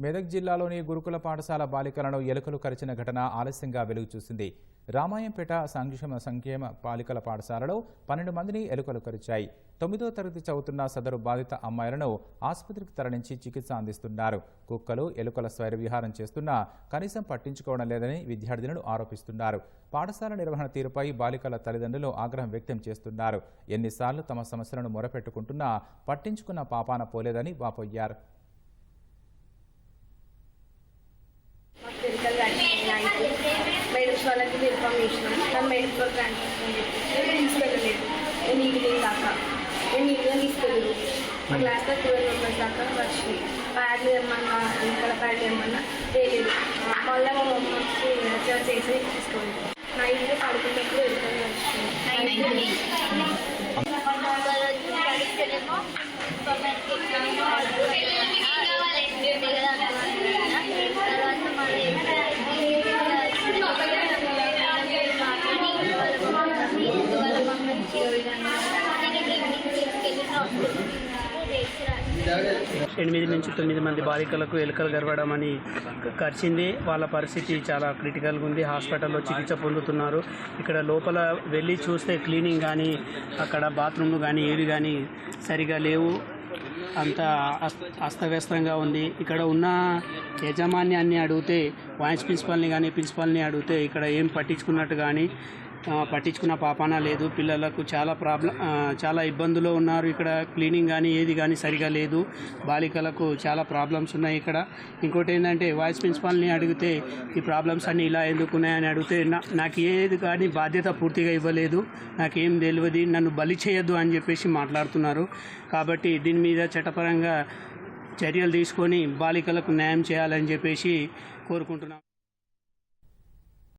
మెదక్ జిల్లాలోని గురుకుల పాఠశాల బాలికలను ఎలుకలు కరిచిన ఘటన ఆలస్యంగా వెలుగు చూసింది. రామాయంపేట సంక్షేమ సంక్షేమ బాలికల పాఠశాలలో పన్నెండు మందిని ఎలుకలు కరిచాయి. తొమ్మిదో తరగతి చదువుతున్న సదరు బాధిత అమ్మాయిలను ఆసుపత్రికి తరలించి చికిత్స అందిస్తున్నారు. కుక్కలు ఎలుకల స్వైర విహారం చేస్తున్నా కనీసం పట్టించుకోవడం లేదని విద్యార్థినులు ఆరోపిస్తున్నారు. పాఠశాల నిర్వహణ తీరుపై బాలికల తల్లిదండ్రులు ఆగ్రహం వ్యక్తం చేస్తున్నారు. ఎన్నిసార్లు తమ సమస్యలను మొరపెట్టుకుంటున్నా పట్టించుకున్న పాపాన పోలేదని వాపోయ్యారు మాకు మెడికల్ వ్యాక్సిన్ నైట్ మెడికల్ వాళ్ళకి ఇన్ఫర్మేషన్ చేసినాం నాకు మెడికల్ వ్యాక్సిన్ చెప్పి తీసుకెళ్ళలేదు. నేను ఈవినింగ్ దాకా. నేను ఈవినింగ్ తీసుకెళ్ళలేదు. మా క్లాస్లో ట్వెల్వ్ మెంబర్స్ దాకా వచ్చినాయి ప్యాడ్లు ఏమన్నా ఇక్కడ ప్యాడ్లు ఏమన్నా తెలియదు మళ్ళీ మా మమ్మీకి చేసి తీసుకోండి నైట్ పడుకున్నప్పుడు వెళ్తాను వచ్చింది ఎనిమిది నుంచి తొమ్మిది మంది బాలికలకు ఎలుకలు గరవడం అని కరిచింది. వాళ్ళ పరిస్థితి చాలా క్రిటికల్గా ఉంది. హాస్పిటల్లో చికిత్స పొందుతున్నారు. ఇక్కడ లోపల వెళ్ళి చూస్తే క్లీనింగ్ కానీ అక్కడ బాత్రూమ్లు కానీ ఏవి కానీ సరిగా లేవు. అంత అస్త అస్తవ్యస్తంగా ఉంది. ఇక్కడ ఉన్న యజమాన్యాన్ని అడిగితే వాయిస్ ప్రిన్సిపాల్ని కానీ ప్రిన్సిపాల్ని అడిగితే ఇక్కడ ఏం పట్టించుకున్నట్టు కానీ పట్టించుకున్న పాపాన లేదు పిల్లలకు చాలా ప్రాబ్లం చాలా ఇబ్బందులు ఉన్నారు. ఇక్కడ క్లీనింగ్ కానీ ఏది కానీ సరిగా లేదు. బాలికలకు చాలా ప్రాబ్లమ్స్ ఉన్నాయి ఇక్కడ. ఇంకోటి ఏంటంటే వాయిస్ ప్రిన్సిపాల్ని అడిగితే ఈ ప్రాబ్లమ్స్ అన్నీ ఇలా ఎందుకు ఉన్నాయని అడిగితే నా- నాకు ఏది కానీ బాధ్యత పూర్తిగా ఇవ్వలేదు. నాకేం తెలియదు నన్ను బలి చేయొద్దు అని చెప్పేసి మాట్లాడుతున్నారు. కాబట్టి దీని మీద చట్టపరంగా చర్యలు తీసుకొని బాలికలకు న్యాయం చేయాలని చెప్పేసి కోరుకుంటున్నాం.